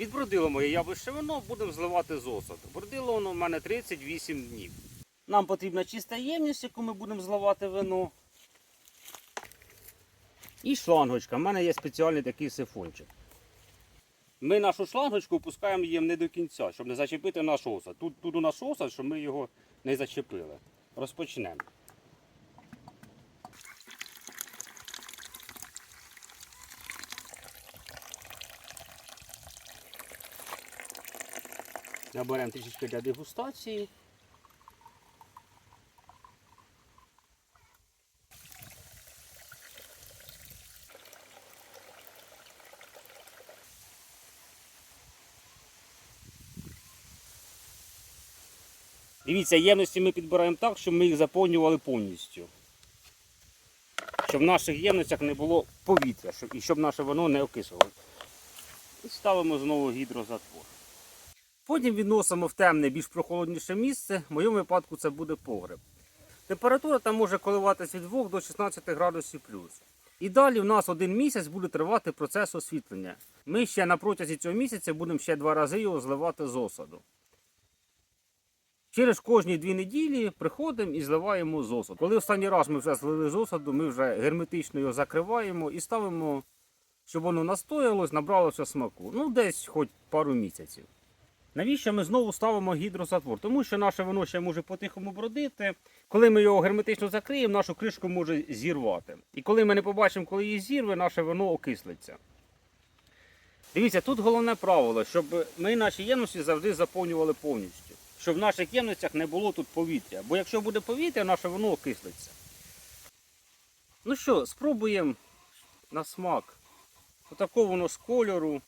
Відбродило моє яблучне вино, будемо зливати з осаду. Бродило воно в мене 38 днів. Нам потрібна чиста ємність, яку ми будемо зливати вино. І шлангочка. У мене є спеціальний такий сифончик. Ми нашу шлангочку опускаємо її не до кінця, щоб не зачепити наш осад. Тут, тут у нас осад, щоб ми його не зачепили. Розпочнемо. Наберемо трішечки для дегустації. Дивіться, ємності ми підбираємо так, щоб ми їх заповнювали повністю. Щоб в наших ємностях не було повітря, і щоб наше воно не окислило. І ставимо знову гідрозатвор. Потім відносимо в темне, більш прохолодніше місце. В моєму випадку це буде погреб. Температура там може коливатися від 2 до 16 градусів плюс. І далі в нас один місяць буде тривати процес освітлення. Ми ще на протязі цього місяця будемо ще два рази його зливати з осаду. Через кожні дві неділі приходимо і зливаємо з осаду. Коли останній раз ми вже злили з осаду, ми вже герметично його закриваємо і ставимо, щоб воно настоялось, набралося смаку. Ну, десь хоч пару місяців. Навіщо ми знову ставимо гідрозатвор? Тому що наше воно ще може по-тихому бродити. Коли ми його герметично закриємо, нашу кришку може зірвати. І коли ми не побачимо, коли її зірве, наше воно окислиться. Дивіться, тут головне правило, щоб ми наші ємності завжди заповнювали повністю. Щоб в наших ємностях не було тут повітря. Бо якщо буде повітря, наше воно окислиться. Ну що, спробуємо на смак. Отако воно з кольору.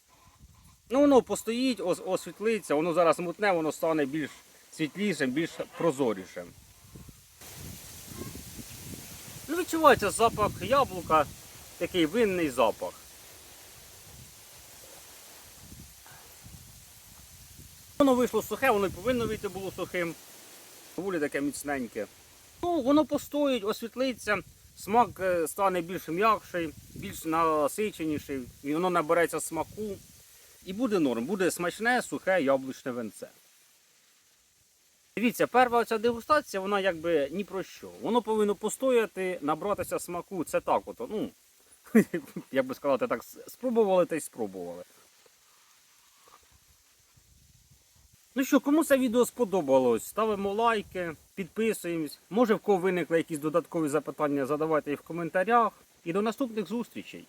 Ну, воно постоїть, ос- освітлиться, воно зараз мутне, воно стане більш світлішим, більш прозорішим. Ну, відчувається запах яблука, такий винний запах. Воно вийшло сухе, воно й повинно вийти було сухим. Доволі таке міцненьке. Ну, воно постоїть, освітлиться, смак е, стане більш м'якший, більш насиченіший, і воно набереться смаку. І буде норм, буде смачне, сухе яблучне венце. Дивіться, перша ця дегустація, вона якби ні про що. Воно повинно постояти, набратися смаку. Це так от, ну, як би сказати, так, спробували та й спробували. Ну що, кому це відео сподобалось, ставимо лайки, підписуємось. Може в кого виникли якісь додаткові запитання, задавайте їх в коментарях. І до наступних зустрічей.